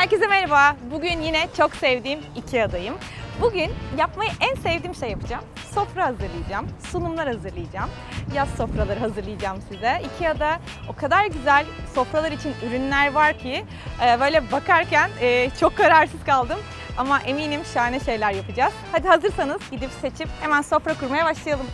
Herkese merhaba. Bugün yine çok sevdiğim Ikea'dayım. Bugün yapmayı en sevdiğim şey yapacağım. Sofra hazırlayacağım, sunumlar hazırlayacağım. Yaz sofraları hazırlayacağım size. Ikea'da o kadar güzel sofralar için ürünler var ki e, böyle bakarken e, çok kararsız kaldım. Ama eminim şahane şeyler yapacağız. Hadi hazırsanız gidip seçip hemen sofra kurmaya başlayalım.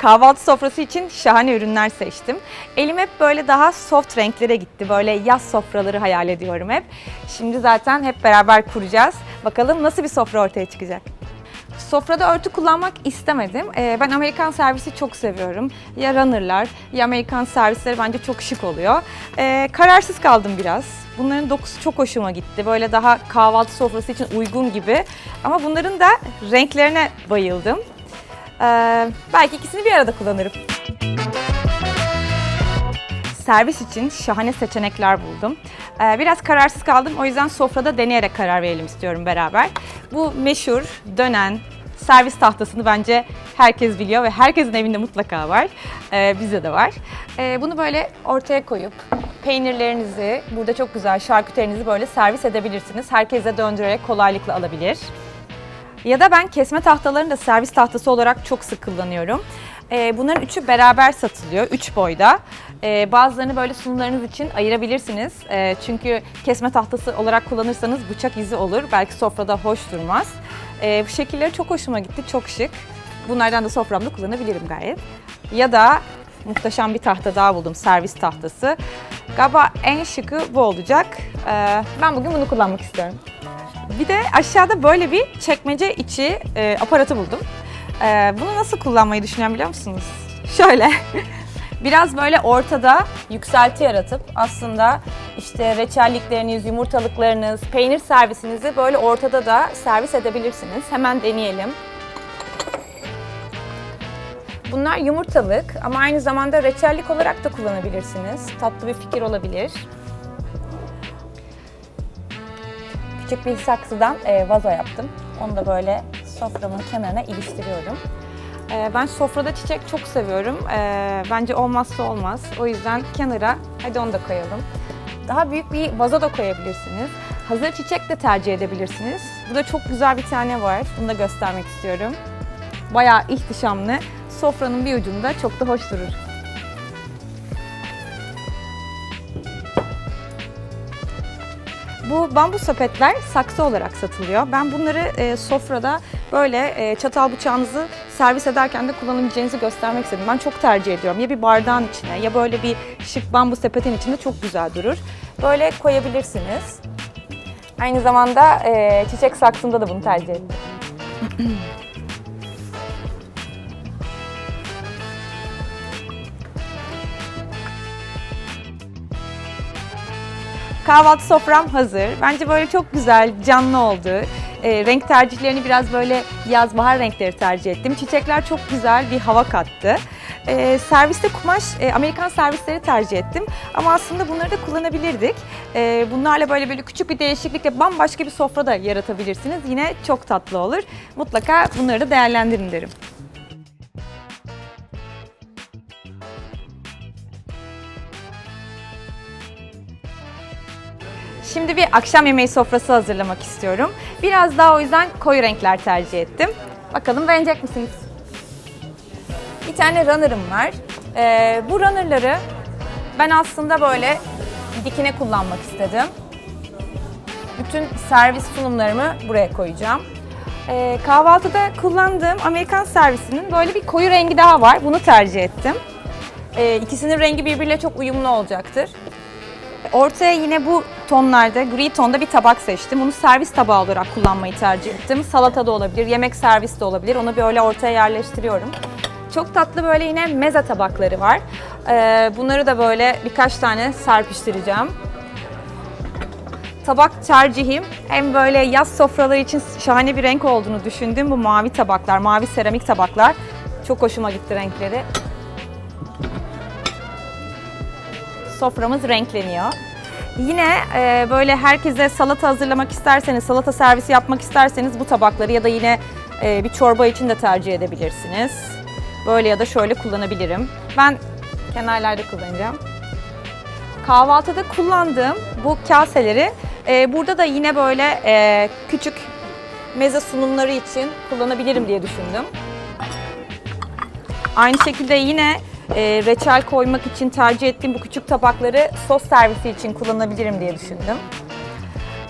Kahvaltı sofrası için şahane ürünler seçtim. Elim hep böyle daha soft renklere gitti. Böyle yaz sofraları hayal ediyorum hep. Şimdi zaten hep beraber kuracağız. Bakalım nasıl bir sofra ortaya çıkacak. Sofrada örtü kullanmak istemedim. Ee, ben Amerikan servisi çok seviyorum. Ya runner'lar ya Amerikan servisleri bence çok şık oluyor. Ee, kararsız kaldım biraz. Bunların dokusu çok hoşuma gitti. Böyle daha kahvaltı sofrası için uygun gibi. Ama bunların da renklerine bayıldım. Ee, belki ikisini bir arada kullanırım. Servis için şahane seçenekler buldum. Ee, biraz kararsız kaldım. O yüzden sofrada deneyerek karar verelim istiyorum beraber. Bu meşhur dönen servis tahtasını bence herkes biliyor ve herkesin evinde mutlaka var. Ee, bizde de var. Ee, bunu böyle ortaya koyup peynirlerinizi, burada çok güzel şarküterinizi böyle servis edebilirsiniz. Herkese döndürerek kolaylıkla alabilir. Ya da ben kesme tahtalarını da servis tahtası olarak çok sık kullanıyorum. Ee, bunların üçü beraber satılıyor, üç boyda. Ee, bazılarını böyle sunumlarınız için ayırabilirsiniz. Ee, çünkü kesme tahtası olarak kullanırsanız bıçak izi olur. Belki sofrada hoş durmaz. Ee, bu şekilleri çok hoşuma gitti, çok şık. Bunlardan da soframda kullanabilirim gayet. Ya da muhteşem bir tahta daha buldum, servis tahtası. Galiba en şıkı bu olacak. Ee, ben bugün bunu kullanmak istiyorum. Bir de aşağıda böyle bir çekmece içi e, aparatı buldum. E, bunu nasıl kullanmayı düşünüyorum biliyor musunuz? Şöyle. Biraz böyle ortada yükselti yaratıp aslında işte reçellikleriniz, yumurtalıklarınız, peynir servisinizi böyle ortada da servis edebilirsiniz. Hemen deneyelim. Bunlar yumurtalık ama aynı zamanda reçellik olarak da kullanabilirsiniz. Tatlı bir fikir olabilir. Küçük bir saksıdan e, vazo yaptım. Onu da böyle soframın kenarına iliştiriyorum. E, ben sofrada çiçek çok seviyorum. E, bence olmazsa olmaz. O yüzden kenara hadi onu da koyalım. Daha büyük bir vazo da koyabilirsiniz. Hazır çiçek de tercih edebilirsiniz. Burada çok güzel bir tane var. Bunu da göstermek istiyorum. Bayağı ihtişamlı. Sofranın bir ucunda çok da hoş durur. Bu bambu sepetler saksı olarak satılıyor. Ben bunları e, sofrada böyle e, çatal bıçağınızı servis ederken de kullanabileceğinizi göstermek istedim. Ben çok tercih ediyorum. Ya bir bardağın içine ya böyle bir şık bambu sepetin içinde çok güzel durur. Böyle koyabilirsiniz. Aynı zamanda e, çiçek saksında da bunu tercih ettim. Kahvaltı sofram hazır. Bence böyle çok güzel, canlı oldu. E, renk tercihlerini biraz böyle yaz bahar renkleri tercih ettim. Çiçekler çok güzel bir hava kattı. E, serviste kumaş, e, Amerikan servisleri tercih ettim. Ama aslında bunları da kullanabilirdik. E, bunlarla böyle böyle küçük bir değişiklikle bambaşka bir sofra da yaratabilirsiniz. Yine çok tatlı olur. Mutlaka bunları da değerlendirin derim. Şimdi bir akşam yemeği sofrası hazırlamak istiyorum. Biraz daha o yüzden koyu renkler tercih ettim. Bakalım beğenecek misiniz? Bir tane runner'ım var. Ee, bu runner'ları ben aslında böyle dikine kullanmak istedim. Bütün servis sunumlarımı buraya koyacağım. Ee, kahvaltıda kullandığım Amerikan servisinin böyle bir koyu rengi daha var. Bunu tercih ettim. Ee, ikisinin rengi birbiriyle çok uyumlu olacaktır. Ortaya yine bu tonlarda, gri tonda bir tabak seçtim. Bunu servis tabağı olarak kullanmayı tercih ettim. Salata da olabilir, yemek servis de olabilir. Onu böyle ortaya yerleştiriyorum. Çok tatlı böyle yine meze tabakları var. Ee, bunları da böyle birkaç tane serpiştireceğim. Tabak tercihim hem böyle yaz sofraları için şahane bir renk olduğunu düşündüm. Bu mavi tabaklar, mavi seramik tabaklar. Çok hoşuma gitti renkleri. Soframız renkleniyor. Yine e, böyle herkese salata hazırlamak isterseniz, salata servisi yapmak isterseniz bu tabakları ya da yine e, bir çorba için de tercih edebilirsiniz. Böyle ya da şöyle kullanabilirim. Ben kenarlarda kullanacağım. Kahvaltıda kullandığım bu kaseleri e, burada da yine böyle e, küçük meze sunumları için kullanabilirim diye düşündüm. Aynı şekilde yine e, reçel koymak için tercih ettiğim bu küçük tabakları sos servisi için kullanabilirim diye düşündüm.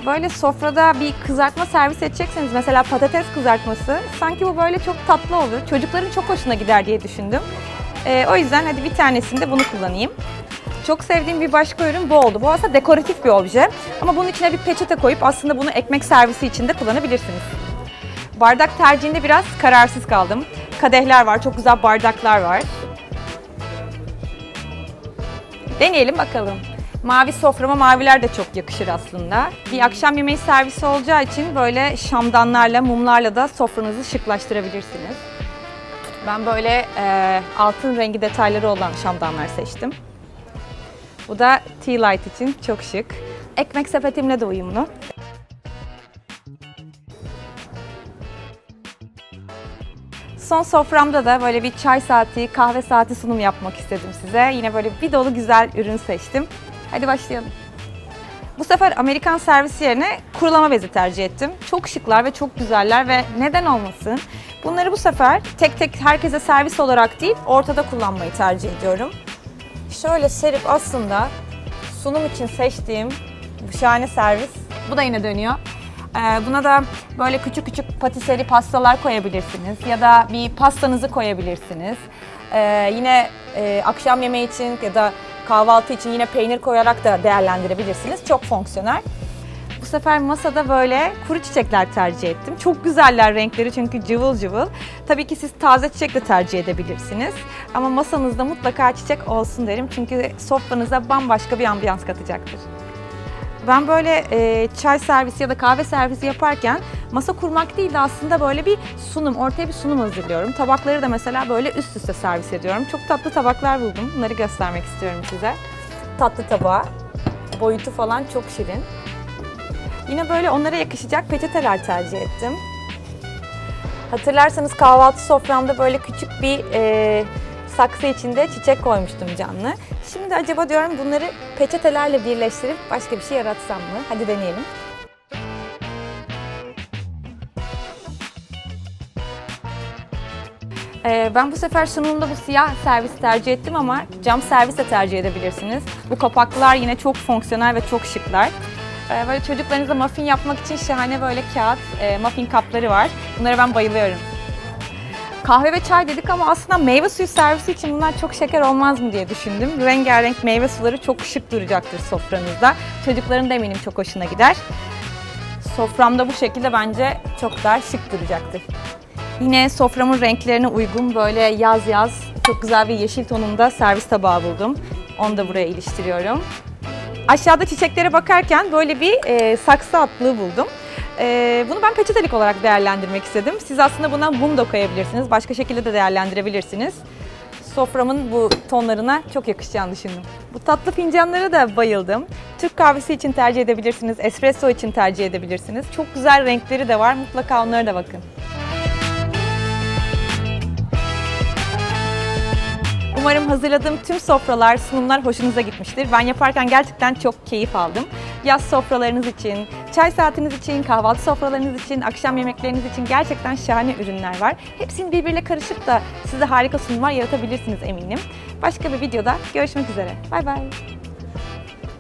Böyle sofrada bir kızartma servis edecekseniz mesela patates kızartması sanki bu böyle çok tatlı olur. Çocukların çok hoşuna gider diye düşündüm. E, o yüzden hadi bir tanesini de bunu kullanayım. Çok sevdiğim bir başka ürün bu oldu. Bu aslında dekoratif bir obje. Ama bunun içine bir peçete koyup aslında bunu ekmek servisi için de kullanabilirsiniz. Bardak tercihinde biraz kararsız kaldım. Kadehler var, çok güzel bardaklar var. Deneyelim bakalım. Mavi soframa maviler de çok yakışır aslında. Bir akşam yemeği servisi olacağı için böyle şamdanlarla, mumlarla da sofranızı şıklaştırabilirsiniz. Ben böyle e, altın rengi detayları olan şamdanlar seçtim. Bu da tea light için çok şık. Ekmek sepetimle de uyumlu. Son soframda da böyle bir çay saati, kahve saati sunum yapmak istedim size. Yine böyle bir dolu güzel ürün seçtim. Hadi başlayalım. Bu sefer Amerikan servisi yerine kurulama bezi tercih ettim. Çok şıklar ve çok güzeller ve neden olmasın? Bunları bu sefer tek tek herkese servis olarak değil, ortada kullanmayı tercih ediyorum. Şöyle serip aslında sunum için seçtiğim bu şahane servis. Bu da yine dönüyor. Ee, buna da böyle küçük küçük patiseri pastalar koyabilirsiniz ya da bir pastanızı koyabilirsiniz. Ee, yine e, akşam yemeği için ya da kahvaltı için yine peynir koyarak da değerlendirebilirsiniz. Çok fonksiyonel. Bu sefer masada böyle kuru çiçekler tercih ettim. Çok güzeller renkleri çünkü cıvıl cıvıl. Tabii ki siz taze çiçek de tercih edebilirsiniz. Ama masanızda mutlaka çiçek olsun derim çünkü sofranıza bambaşka bir ambiyans katacaktır. Ben böyle e, çay servisi ya da kahve servisi yaparken masa kurmak değil de aslında böyle bir sunum, ortaya bir sunum hazırlıyorum. Tabakları da mesela böyle üst üste servis ediyorum. Çok tatlı tabaklar buldum. Bunları göstermek istiyorum size. Tatlı tabağı. Boyutu falan çok şirin. Yine böyle onlara yakışacak peçeteler tercih ettim. Hatırlarsanız kahvaltı soframda böyle küçük bir e, saksı içinde çiçek koymuştum canlı. Şimdi acaba diyorum bunları peçetelerle birleştirip başka bir şey yaratsam mı? Hadi deneyelim. Ee, ben bu sefer sunumda bu siyah servis tercih ettim ama cam servis de tercih edebilirsiniz. Bu kapaklar yine çok fonksiyonel ve çok şıklar. Ee, böyle çocuklarınıza muffin yapmak için şahane böyle kağıt e, muffin kapları var. Bunlara ben bayılıyorum. Kahve ve çay dedik ama aslında meyve suyu servisi için bunlar çok şeker olmaz mı diye düşündüm. Rengarenk meyve suları çok şık duracaktır sofranızda. Çocukların da eminim çok hoşuna gider. Soframda bu şekilde bence çok daha şık duracaktır. Yine soframın renklerine uygun böyle yaz yaz çok güzel bir yeşil tonunda servis tabağı buldum. Onu da buraya iliştiriyorum. Aşağıda çiçeklere bakarken böyle bir e, saksı atlığı buldum. E, bunu ben peçetelik olarak değerlendirmek istedim. Siz aslında buna mum da koyabilirsiniz. Başka şekilde de değerlendirebilirsiniz. Soframın bu tonlarına çok yakışacağını düşündüm. Bu tatlı fincanlara da bayıldım. Türk kahvesi için tercih edebilirsiniz, espresso için tercih edebilirsiniz. Çok güzel renkleri de var. Mutlaka onlara da bakın. Umarım hazırladığım tüm sofralar, sunumlar hoşunuza gitmiştir. Ben yaparken gerçekten çok keyif aldım. Yaz sofralarınız için, çay saatiniz için, kahvaltı sofralarınız için, akşam yemekleriniz için gerçekten şahane ürünler var. Hepsini birbiriyle karışıp da size harika sunumlar yaratabilirsiniz eminim. Başka bir videoda görüşmek üzere. Bay bay.